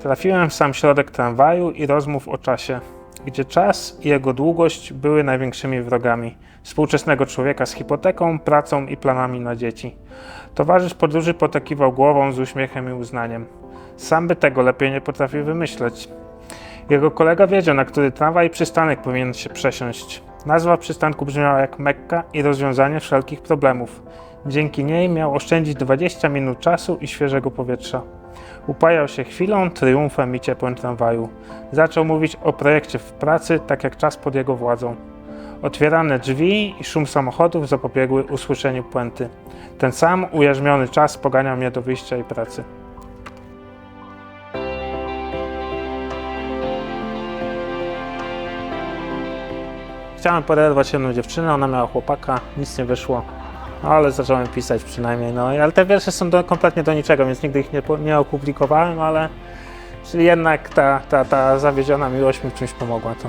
Trafiłem w sam środek tramwaju i rozmów o czasie, gdzie czas i jego długość były największymi wrogami współczesnego człowieka z hipoteką, pracą i planami na dzieci. Towarzysz podróży potakiwał głową z uśmiechem i uznaniem. Sam by tego lepiej nie potrafił wymyśleć. Jego kolega wiedział, na który tramwaj przystanek powinien się przesiąść. Nazwa przystanku brzmiała jak Mekka i rozwiązanie wszelkich problemów. Dzięki niej miał oszczędzić 20 minut czasu i świeżego powietrza. Upajał się chwilą, triumfem i ciepłem tramwaju. Zaczął mówić o projekcie w pracy, tak jak czas pod jego władzą. Otwierane drzwi i szum samochodów zapobiegły usłyszeniu puenty. Ten sam ujarzmiony czas poganiał mnie do wyjścia i pracy. Chciałem poderwać jedną dziewczynę, ona miała chłopaka, nic nie wyszło. Ale zacząłem pisać przynajmniej, no ale te wiersze są do, kompletnie do niczego, więc nigdy ich nie, nie opublikowałem, ale czyli jednak ta, ta, ta zawiedziona miłość mi w czymś pomogła. To.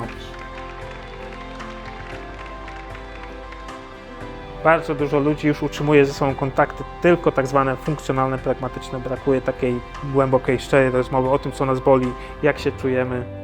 Bardzo dużo ludzi już utrzymuje ze sobą kontakty tylko tak zwane funkcjonalne, pragmatyczne. Brakuje takiej głębokiej, szczerej rozmowy o tym, co nas boli, jak się czujemy.